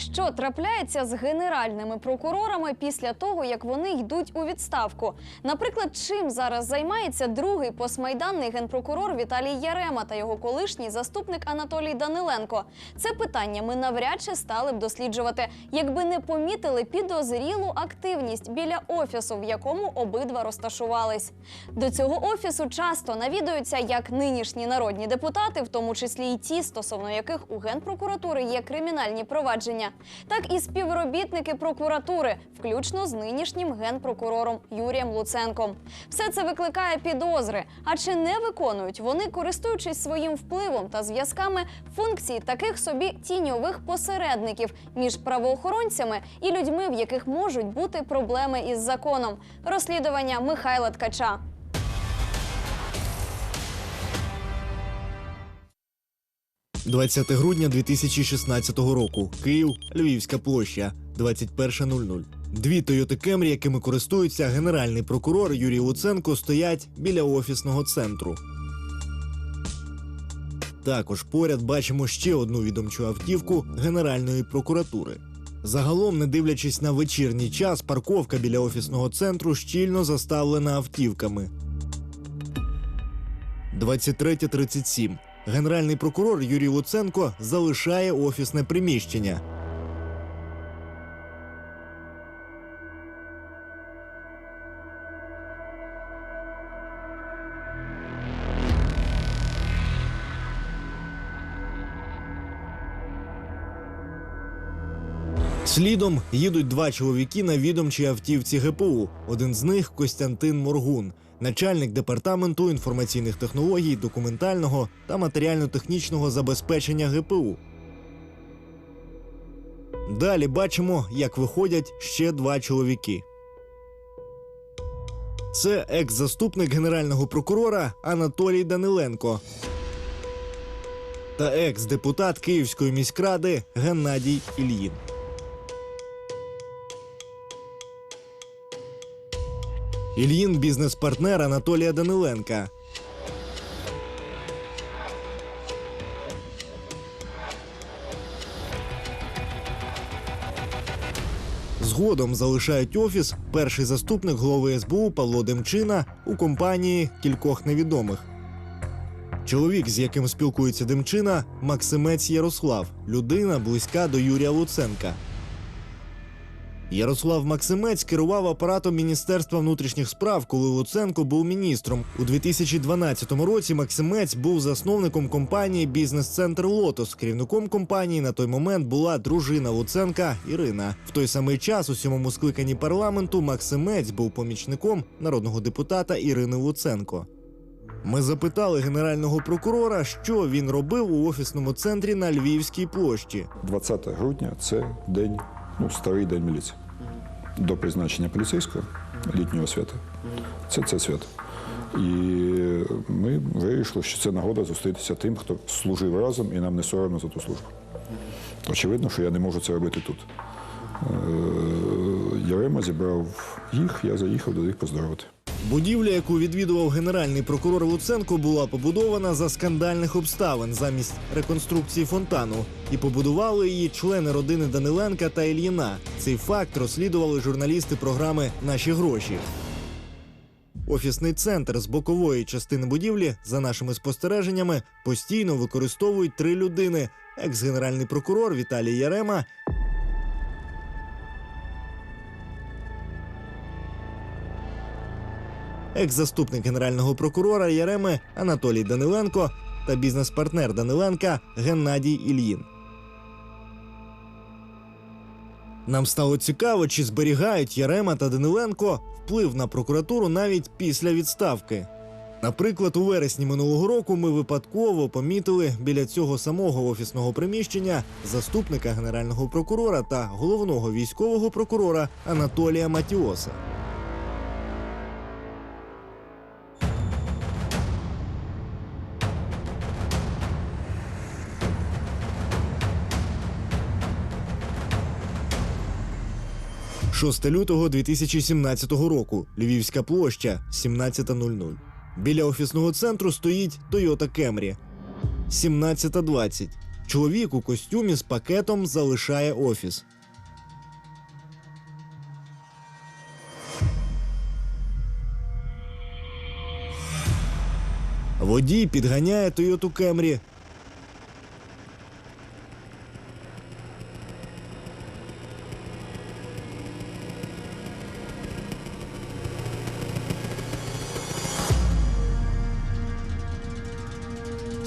Що трапляється з генеральними прокурорами після того, як вони йдуть у відставку? Наприклад, чим зараз займається другий постмайданний генпрокурор Віталій Ярема та його колишній заступник Анатолій Даниленко? Це питання ми навряд чи стали б досліджувати, якби не помітили підозрілу активність біля офісу, в якому обидва розташувались. До цього офісу часто навідуються як нинішні народні депутати, в тому числі й ті, стосовно яких у генпрокуратури є кримінальні провадження, так і співробітники прокуратури, включно з нинішнім генпрокурором Юрієм Луценком. Все це викликає підозри. А чи не виконують вони, користуючись своїм впливом та зв'язками функції таких собі тіньових посередників між правоохоронцями і людьми, в яких можуть бути проблеми із законом? Розслідування Михайла Ткача. – 20 грудня 2016 року. Київ, Львівська площа, 21.00. Дві Тойоти Кемрі, якими користується генеральний прокурор Юрій Луценко, стоять біля офісного центру. Також поряд бачимо ще одну відомчу автівку Генеральної прокуратури. Загалом, не дивлячись на вечірній час, парковка біля офісного центру щільно заставлена автівками. 23.37. Генеральний прокурор Юрій Луценко залишає офісне приміщення. Слідом їдуть два чоловіки на відомчій автівці ГПУ. Один з них Костянтин Моргун, начальник департаменту інформаційних технологій, документального та матеріально-технічного забезпечення ГПУ. Далі бачимо, як виходять ще два чоловіки. Це екс-заступник генерального прокурора Анатолій Даниленко та екс-депутат Київської міськради Геннадій Ільїн. Ільїн бізнес-партнер Анатолія Даниленка. Згодом залишають офіс перший заступник голови СБУ Павло Демчина у компанії кількох невідомих. Чоловік, з яким спілкується Демчина, Максимець Ярослав, людина близька до Юрія Луценка. Ярослав Максимець керував апаратом Міністерства внутрішніх справ, коли Луценко був міністром. У 2012 році Максимець був засновником компанії Бізнес-центр Лотос. Керівником компанії на той момент була дружина Луценка Ірина. В той самий час у сьомому скликанні парламенту Максимець був помічником народного депутата Ірини Луценко. Ми запитали генерального прокурора, що він робив у офісному центрі на Львівській площі. 20 грудня це день, ну, старий день міліції. До призначення поліцейського літнього свята. Це це свято. І ми вирішили, що це нагода зустрітися тим, хто служив разом, і нам не соромно за ту службу. Очевидно, що я не можу це робити тут. Е, Ярема зібрав їх, я заїхав до них поздоровити. Будівля, яку відвідував генеральний прокурор Луценко, була побудована за скандальних обставин замість реконструкції фонтану, і побудували її члени родини Даниленка та Ільїна. Цей факт розслідували журналісти програми Наші гроші. Офісний центр з бокової частини будівлі, за нашими спостереженнями, постійно використовують три людини: екс-генеральний прокурор Віталій Ярема, екс-заступник генерального прокурора Яреми Анатолій Даниленко та бізнес-партнер Даниленка Геннадій Ільїн. Нам стало цікаво, чи зберігають Ярема та Даниленко вплив на прокуратуру навіть після відставки. Наприклад, у вересні минулого року ми випадково помітили біля цього самого офісного приміщення заступника генерального прокурора та головного військового прокурора Анатолія Матіоса. 6 лютого 2017 року. Львівська площа 17.00. Біля офісного центру стоїть Toyota Camry. 17.20. Чоловік у костюмі з пакетом залишає офіс. Водій підганяє Toyota Camry.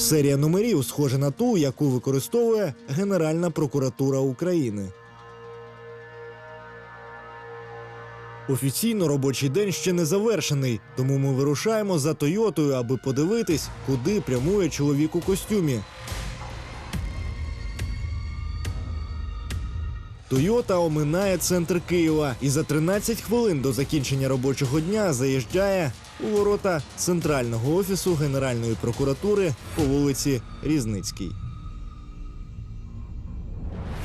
Серія номерів схожа на ту, яку використовує Генеральна прокуратура України. Офіційно робочий день ще не завершений, тому ми вирушаємо за Тойотою, аби подивитись, куди прямує чоловік у костюмі. Тойота оминає центр Києва і за 13 хвилин до закінчення робочого дня заїжджає у ворота центрального офісу Генеральної прокуратури по вулиці Різницькій.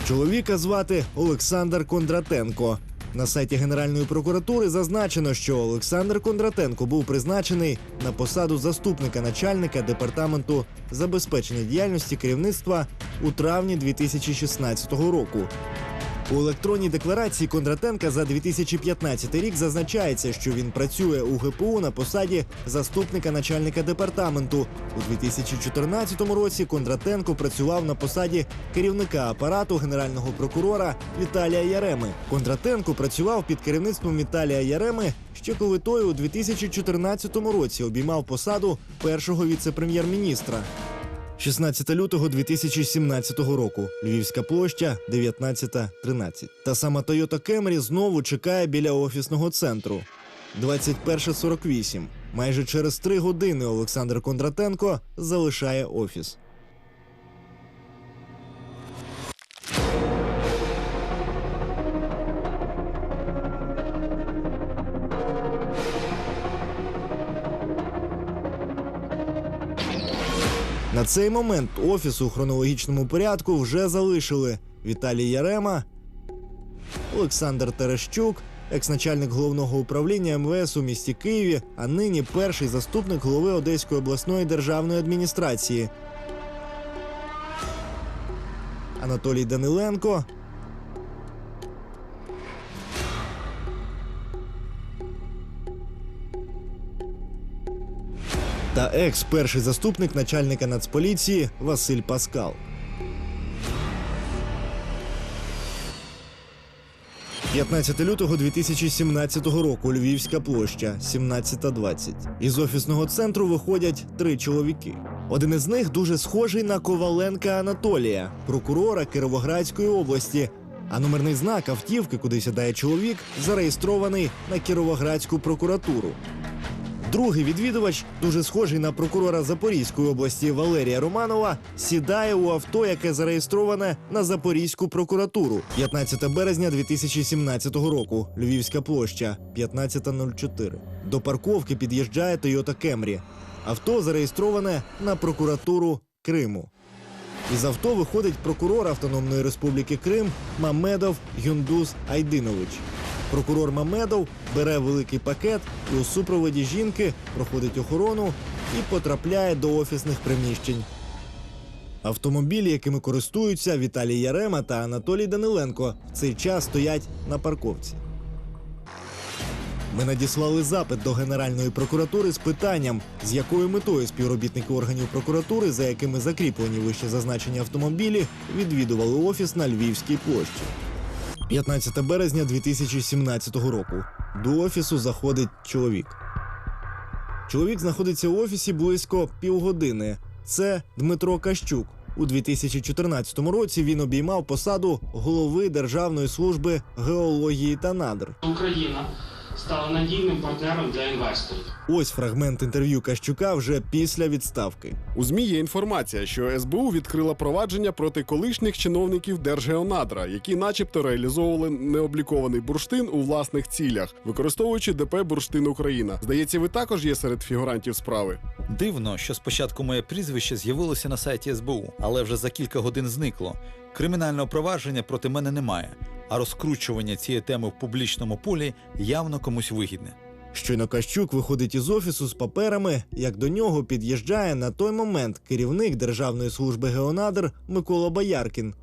Чоловіка звати Олександр Кондратенко. На сайті Генеральної прокуратури зазначено, що Олександр Кондратенко був призначений на посаду заступника начальника департаменту забезпечення діяльності керівництва у травні 2016 року. У електронній декларації Кондратенка за 2015 рік зазначається, що він працює у ГПУ на посаді заступника начальника департаменту. У 2014 році Кондратенко працював на посаді керівника апарату генерального прокурора Віталія Яреми. Кондратенко працював під керівництвом Віталія Яреми ще коли той у 2014 році обіймав посаду першого віце-прем'єр-міністра. 16 лютого 2017 року. Львівська площа 19.13. Та сама Toyota Camry знову чекає біля офісного центру. 21.48. Майже через три години Олександр Кондратенко залишає офіс. Цей момент офіс у хронологічному порядку вже залишили Віталій Ярема, Олександр Терещук, екс-начальник головного управління МВС у місті Києві, а нині перший заступник голови Одеської обласної державної адміністрації. Анатолій Даниленко. Та екс-перший заступник начальника Нацполіції Василь Паскал. 15 лютого 2017 року Львівська площа 17.20. Із офісного центру виходять три чоловіки. Один із них дуже схожий на Коваленка Анатолія, прокурора Кіровоградської області. А номерний знак автівки, куди сідає чоловік, зареєстрований на Кіровоградську прокуратуру. Другий відвідувач, дуже схожий на прокурора Запорізької області Валерія Романова, сідає у авто, яке зареєстроване на Запорізьку прокуратуру. 15 березня 2017 року. Львівська площа 15.04. До парковки під'їжджає Toyota Camry. Авто зареєстроване на прокуратуру Криму. Із авто виходить прокурор Автономної Республіки Крим Мамедов Юндус Айдинович. Прокурор Мамедов бере великий пакет і у супроводі жінки проходить охорону і потрапляє до офісних приміщень. Автомобілі, якими користуються Віталій Ярема та Анатолій Даниленко, в цей час стоять на парковці. Ми надіслали запит до Генеральної прокуратури з питанням, з якою метою співробітники органів прокуратури, за якими закріплені вище зазначені автомобілі, відвідували офіс на Львівській площі. 15 березня 2017 року. До офісу заходить чоловік. Чоловік знаходиться в офісі близько півгодини. Це Дмитро Кащук. У 2014 році він обіймав посаду голови Державної служби геології та надр. Україна стала надійним партнером для інвесторів. Ось фрагмент інтерв'ю Кащука вже після відставки. У ЗМІ є інформація, що СБУ відкрила провадження проти колишніх чиновників Держгеонадра, які, начебто, реалізовували необлікований бурштин у власних цілях, використовуючи ДП Бурштин Україна. Здається, ви також є серед фігурантів справи. Дивно, що спочатку моє прізвище з'явилося на сайті СБУ, але вже за кілька годин зникло. Кримінального провадження проти мене немає, а розкручування цієї теми в публічному полі явно комусь вигідне. Щойно Кащук виходить із офісу з паперами, як до нього під'їжджає на той момент керівник Державної служби геонадр Микола Бояркін.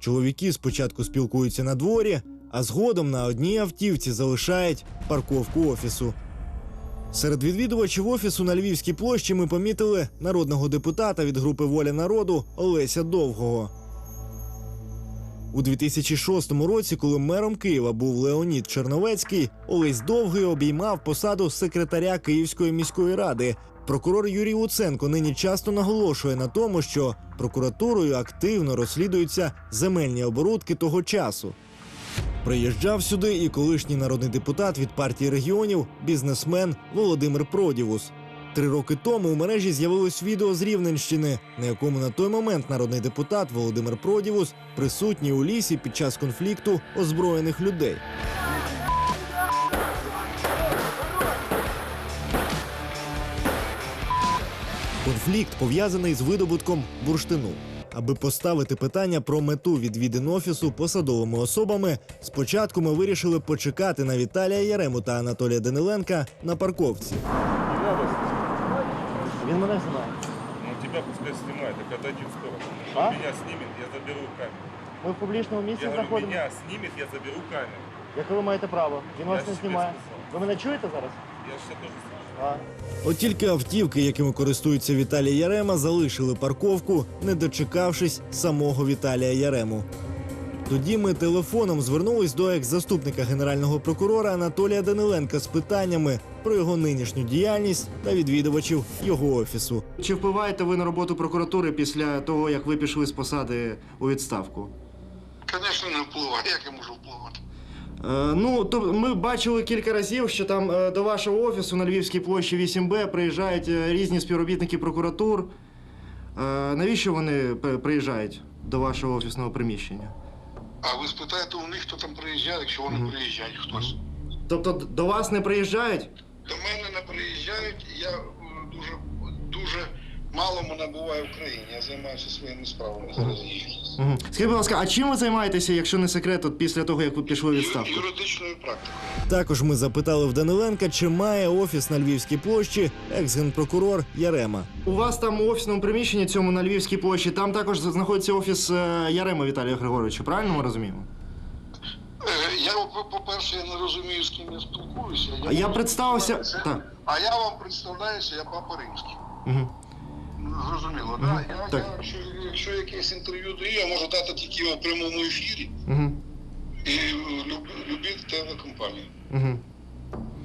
Чоловіки спочатку спілкуються на дворі, а згодом на одній автівці залишають парковку офісу. Серед відвідувачів офісу на Львівській площі ми помітили народного депутата від групи Воля народу Олеся Довгого. У 2006 році, коли мером Києва був Леонід Черновецький, Олесь Довгий обіймав посаду секретаря Київської міської ради. Прокурор Юрій Луценко нині часто наголошує на тому, що прокуратурою активно розслідуються земельні оборудки того часу. Приїжджав сюди і колишній народний депутат від партії регіонів, бізнесмен Володимир Продівус. Три роки тому у мережі з'явилось відео з Рівненщини, на якому на той момент народний депутат Володимир Продівус присутній у лісі під час конфлікту озброєних людей. Конфлікт пов'язаний з видобутком бурштину. Аби поставити питання про мету відвідин офісу посадовими особами, спочатку ми вирішили почекати на Віталія Ярему та Анатолія Даниленка на парковці. Мене знає. Ну тебя пускай снимает, так отойди в сторону. А? Меня снимет, я заберу камеру. Ми в публічному місці Я говорю, меня снимет, я заберу камеру. Яке ви маєте право? Він вас не себе знімає. сказав. Ви мене чуєте зараз? Я же тоже слышу. От тільки автівки, якими користується Віталій Ярема, залишили парковку, не дочекавшись самого Віталія Ярему. Тоді ми телефоном звернулись до екс-заступника генерального прокурора Анатолія Даниленка з питаннями про його нинішню діяльність та відвідувачів його офісу. Чи впливаєте ви на роботу прокуратури після того, як ви пішли з посади у відставку? Звісно, не впливає. Як я можу впливати? Е, ну, то ми бачили кілька разів, що там е, до вашого офісу на Львівській площі 8Б приїжджають е, різні співробітники прокуратур. Е, навіщо вони при- приїжджають до вашого офісного приміщення? А ви спитаєте у них, хто там приїжджає, якщо вони приїжджають хтось. Тобто до вас не приїжджають? До мене не приїжджають, я е, дуже, дуже мало мене буває в країні. Я займаюся своїми справами зараз. Угу. Скажіть, будь ласка, а чим ви займаєтеся, якщо не секрет, от після того, як ви пішли у Ю- відставку? Юридичною практикою. Також ми запитали в Даниленка, чи має офіс на Львівській площі екс-генпрокурор Ярема. У вас там у офісному приміщенні цьому на Львівській площі, там також знаходиться офіс е, Ярема Віталія Григоровича, правильно ми розуміємо? Е, Я, по- по-перше, я не розумію, з ким я спілкуюся. А я представився- так. А я вам представляюся, я папа римський. Угу. Зрозуміло, Мгм. так? Я, Так. я, якщо, якщо якесь інтерв'ю даю, я можу дати тільки у прямому ефірі Угу. і люб, любіть телекомпанію. Угу.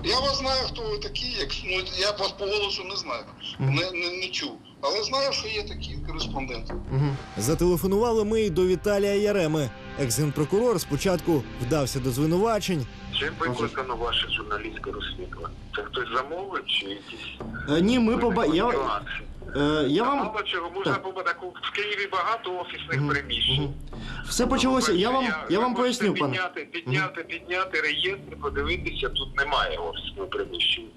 Я вас знаю, хто ви такі, як ну я вас по голосу не знаю, не, не, не чув. Але знаю, що є такі кореспонденти. Угу. Зателефонували ми й до Віталія Яреми. Екс-генпрокурор спочатку вдався до звинувачень. Чим викликано ваше журналістське розслідування? Це хтось замовив чи якісь Е, ні, ми поба... я, нюанси? Е, я вам Мало чого, можна Так. побачити, в Києві багато офісних приміщень. все почалося. Я вам я вам поясню, пане. підняти, підняти, підняти реєстр, подивитися, тут немає офісного приміщення.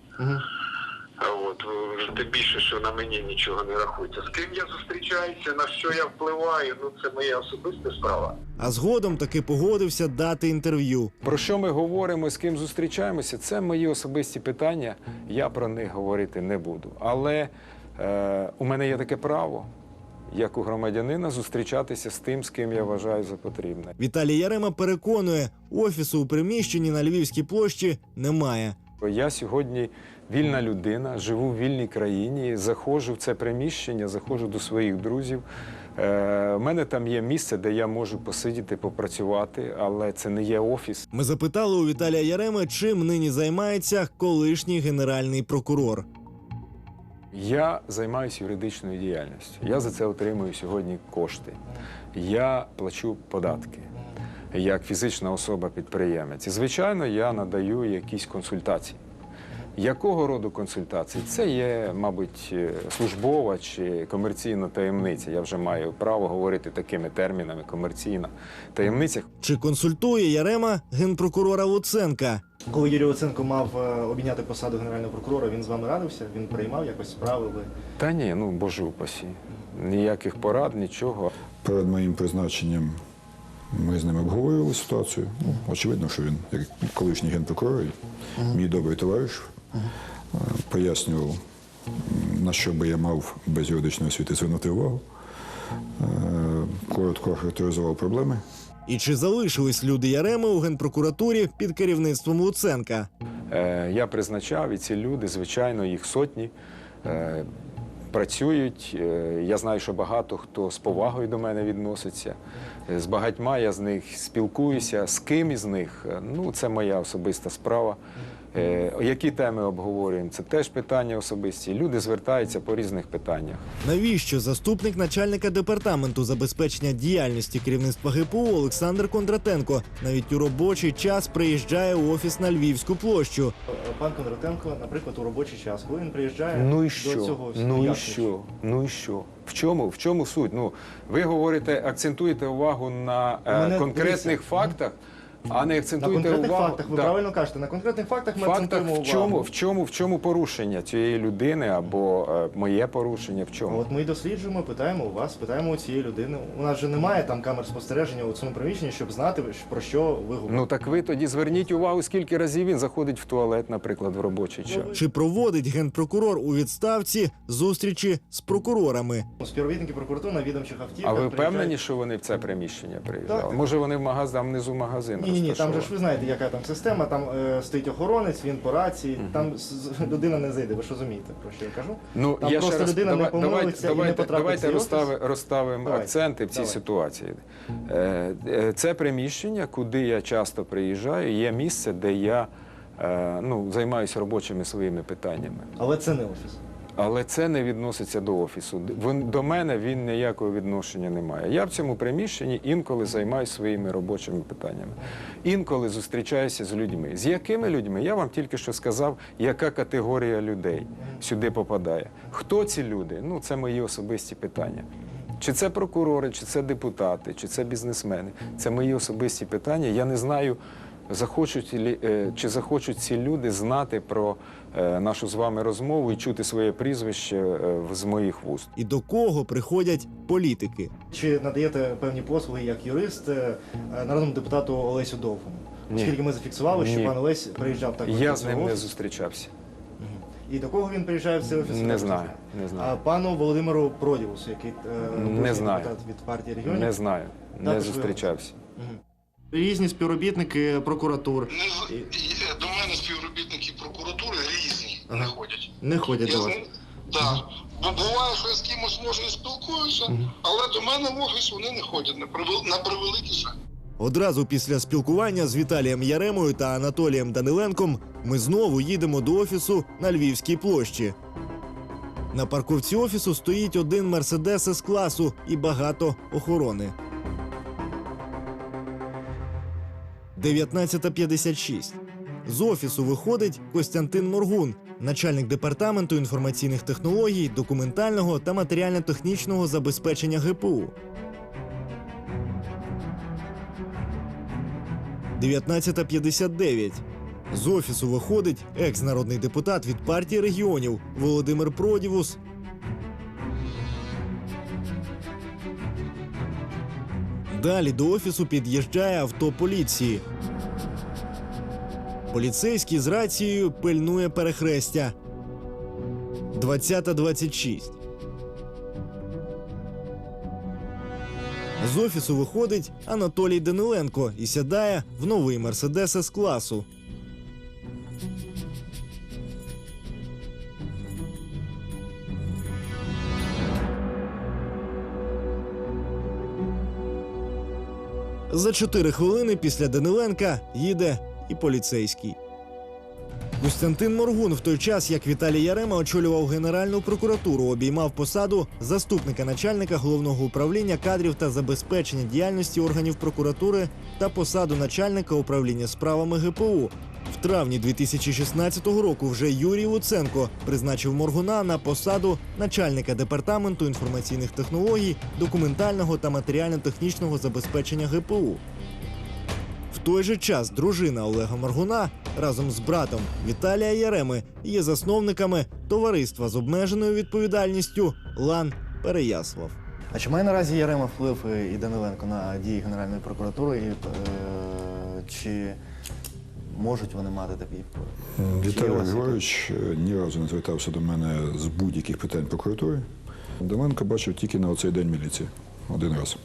А От е, тим більше, що на мені нічого не рахується. З ким я зустрічаюся, на що я впливаю, ну це моя особиста справа. А згодом таки погодився дати інтерв'ю. Про що ми говоримо, з ким зустрічаємося, це мої особисті питання. Я про них говорити не буду. Але у мене є таке право, як у громадянина, зустрічатися з тим, з ким я вважаю за потрібне. Віталій Ярема переконує, офісу у приміщенні на Львівській площі немає. Я сьогодні вільна людина, живу в вільній країні, заходжу в це приміщення, заходжу до своїх друзів. Е, у мене там є місце, де я можу посидіти, попрацювати, але це не є офіс. Ми запитали у Віталія Яреми, чим нині займається колишній генеральний прокурор. Я займаюся юридичною діяльністю. Я за це отримую сьогодні кошти. Я плачу податки як фізична особа-підприємець. І, звичайно, я надаю якісь консультації. Якого роду консультації? Це є, мабуть, е, службова чи комерційна таємниця. Я вже маю право говорити такими термінами комерційна таємниця. Чи консультує Ярема генпрокурора Луценка? Коли Юрій Луценко мав е, обійняти посаду генерального прокурора, він з вами радився? Він приймав якось справи? Ви Та ні, ну боже упасі. ніяких порад, нічого. Перед моїм призначенням ми з ним обговорювали ситуацію. Ну, очевидно, що він, як колишній генпрокурор, мій добрий товариш, е, пояснював, на що би я мав без юридичної освіти звернути увагу. Е, Коротко характеризував проблеми. І чи залишились люди Яреми у генпрокуратурі під керівництвом Луценка? Е, Я призначав, і ці люди, звичайно, їх сотні. е, Працюють. Е, Я знаю, що багато хто з повагою до мене відноситься. Е, З багатьма я з них спілкуюся. З ким із них ну це моя особиста справа. Е, Які теми обговорюємо? Це теж питання особисті. Люди звертаються по різних питаннях. Навіщо заступник начальника департаменту забезпечення діяльності керівництва ГПУ Олександр Кондратенко навіть у робочий час приїжджає у офіс на Львівську площу? Пан Кондратенко, наприклад, у робочий час, коли він приїжджає Ну і до що? цього Ну і що? Ну і що? В чому, в чому суть? Ну, ви говорите, акцентуєте увагу на е, конкретних дивіться. фактах, а не На акцентуєте конкретних увагу. фактах, ви Да. правильно кажете, на конкретних фактах ми Фактах акцентуємо в чому, в чому, в чому порушення цієї людини або е, моє порушення? В чому? От ми досліджуємо, питаємо у вас, питаємо у цієї людини. У нас же немає там камер спостереження у цьому приміщенні, щоб знати про що ви говорите. Ну так ви тоді зверніть увагу, скільки разів він заходить в туалет, наприклад, в робочий час. Чи проводить генпрокурор у відставці зустрічі з прокурорами? Співробітники прокуратури на відомчих автівках. А ви впевнені, приїжджають- що вони в це приміщення приїжджали? Так. Може, вони в магаз, там внизу магазин Ні, ні, ні, там же ж ви знаєте, яка там система. Там е, стоїть охоронець, він по рації. Там з- з- людина не зайде. Ви ж розумієте, про що я кажу? Ну, Там я просто ще раз, людина не давай, помилиться давайте, і не давайте, потрапить в давайте цей розстави, розставимо Давай, акценти в цій давай. ситуації. Е, е, Це приміщення, куди я часто приїжджаю, є місце, де я е, ну, займаюся робочими своїми питаннями. Але це не офіс. Але це не відноситься до офісу. До мене він ніякого відношення не має. Я в цьому приміщенні інколи займаюся своїми робочими питаннями. Інколи зустрічаюся з людьми. З якими людьми? Я вам тільки що сказав, яка категорія людей сюди попадає. Хто ці люди? Ну, це мої особисті питання. Чи це прокурори, чи це депутати, чи це бізнесмени. Це мої особисті питання. Я не знаю, захочуть е, чи захочуть ці люди знати про нашу з вами розмову і чути своє прізвище е, з моїх вуст. І до кого приходять політики? Чи надаєте певні послуги як юрист е, народному депутату Олесю Довгому? Ні. Оскільки ми зафіксували, що Ні. пан Олесь приїжджав також Я з ним не зустрічався. І до кого він приїжджає в цей офіс? Не знаю, не А пану Володимиру Продівусу, який е, Не знаю. депутат від партії регіонів. Не знаю, не ви- зустрічався. Різні співробітники прокуратур Не і До мене співробітники прокуратури різні не Ага. ходять. Не ходять Я до з вас. ним- Так. Бо буває, що я з кимось може і спілкуюся, але до мене в офіс вони не ходять на превел- на превеликий жаль. Одразу після спілкування з Віталієм Яремою та Анатолієм Даниленком ми знову їдемо до офісу на Львівській площі. На парковці офісу стоїть один мерседес з класу і багато охорони. 19.56. З офісу виходить Костянтин Моргун, начальник департаменту інформаційних технологій, документального та матеріально-технічного забезпечення ГПУ. 19.59. З офісу виходить екс-народний депутат від партії регіонів Володимир Продівус. Далі до офісу під'їжджає авто поліції. Поліцейський з рацією пильнує перехрестя. 20.26. З офісу виходить Анатолій Даниленко і сідає в новий мерседес з класу. За чотири хвилини після Даниленка їде і поліцейський. Костянтин Моргун в той час, як Віталій Ярема очолював Генеральну прокуратуру, обіймав посаду заступника начальника головного управління кадрів та забезпечення діяльності органів прокуратури та посаду начальника управління справами ГПУ. В травні 2016 року вже Юрій Луценко призначив Моргуна на посаду начальника департаменту інформаційних технологій, документального та матеріально-технічного забезпечення ГПУ. В той же час дружина Олега Моргуна разом з братом Віталія Яреми є засновниками товариства з обмеженою відповідальністю Лан Переяслав. А чи має наразі Ярема вплив е, і Даниленко на дії Генеральної прокуратури? І, е, чи можуть вони мати такий вплив? Віталій Григорович е, ні разу не звертався до мене з будь-яких питань прокуратури. Даненко бачив тільки на оцей день міліції. Один раз.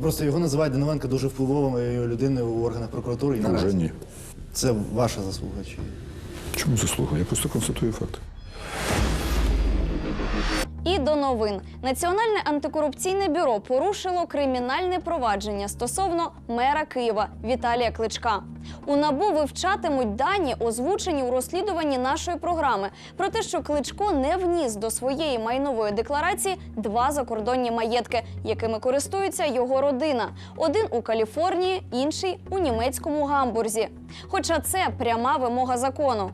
Просто його називають Даниленко дуже впливовою людиною у органах прокуратури. І Ну, вже наразі. ні. Це ваша заслуга. Чи... Чому заслуга? Я просто констатую факт. І до новин Національне антикорупційне бюро порушило кримінальне провадження стосовно мера Києва Віталія Кличка. У набу вивчатимуть дані, озвучені у розслідуванні нашої програми, про те, що Кличко не вніс до своєї майнової декларації два закордонні маєтки, якими користується його родина: один у Каліфорнії, інший у німецькому гамбурзі. Хоча це пряма вимога закону.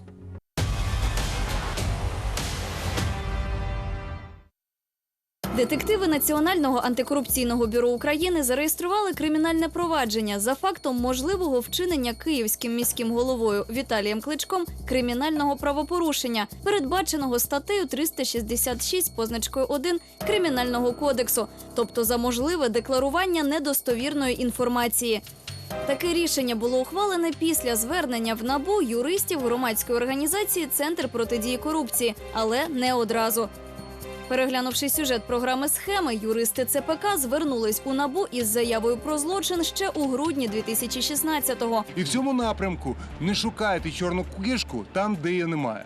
Детективи Національного антикорупційного бюро України зареєстрували кримінальне провадження за фактом можливого вчинення київським міським головою Віталієм Кличком кримінального правопорушення, передбаченого статтею 366 з позначкою 1 Кримінального кодексу, тобто за можливе декларування недостовірної інформації. Таке рішення було ухвалене після звернення в набу юристів громадської організації Центр протидії корупції, але не одразу. Переглянувши сюжет програми схеми, юристи ЦПК звернулись у набу із заявою про злочин ще у грудні 2016-го. І в цьому напрямку не шукайте чорну кишку там, де її немає.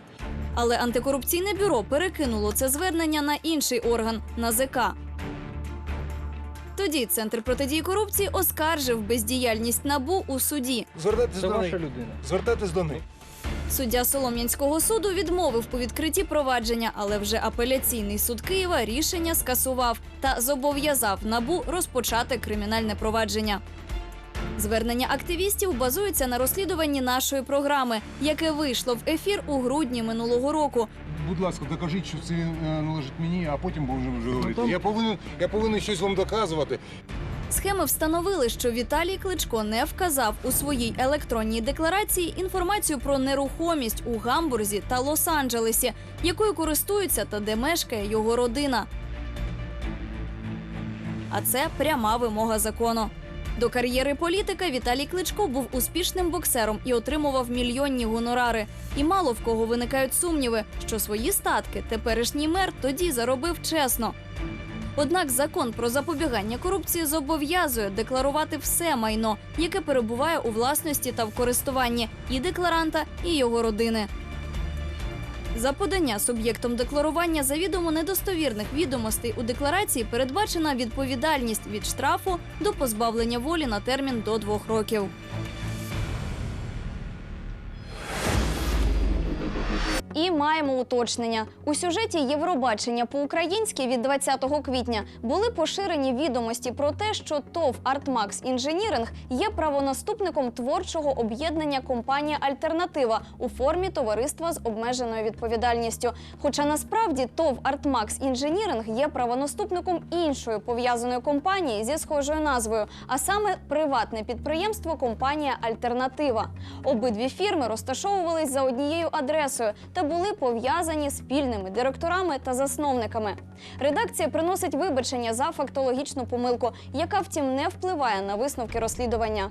Але антикорупційне бюро перекинуло це звернення на інший орган НАЗК. Тоді центр протидії корупції оскаржив бездіяльність набу у суді. Звертайтесь до неї. Звертайтесь до неї. Суддя Солом'янського суду відмовив по відкритті провадження, але вже апеляційний суд Києва рішення скасував та зобов'язав набу розпочати кримінальне провадження. Звернення активістів базується на розслідуванні нашої програми, яке вийшло в ефір у грудні минулого року. Будь ласка, докажіть, що це е, належить мені, а потім будемо вже говорити. Я повинен, я повинен щось вам доказувати. Схеми встановили, що Віталій Кличко не вказав у своїй електронній декларації інформацію про нерухомість у Гамбурзі та Лос-Анджелесі, якою користується та де мешкає його родина. А це пряма вимога закону. До кар'єри політика Віталій Кличко був успішним боксером і отримував мільйонні гонорари. І мало в кого виникають сумніви, що свої статки теперішній мер тоді заробив чесно. Однак закон про запобігання корупції зобов'язує декларувати все майно, яке перебуває у власності та в користуванні і декларанта, і його родини. За подання суб'єктом декларування завідомо недостовірних відомостей у декларації передбачена відповідальність від штрафу до позбавлення волі на термін до двох років. І маємо уточнення. У сюжеті Євробачення по-українськи від 20 квітня були поширені відомості про те, що ТОВ «Артмакс Інженіринг» є правонаступником творчого об'єднання компанія Альтернатива у формі товариства з обмеженою відповідальністю. Хоча насправді ТОВ «Артмакс Інженіринг» є правонаступником іншої пов'язаної компанії зі схожою назвою, а саме приватне підприємство компанія Альтернатива. Обидві фірми розташовувались за однією адресою та були пов'язані спільними директорами та засновниками. Редакція приносить вибачення за фактологічну помилку, яка втім не впливає на висновки розслідування.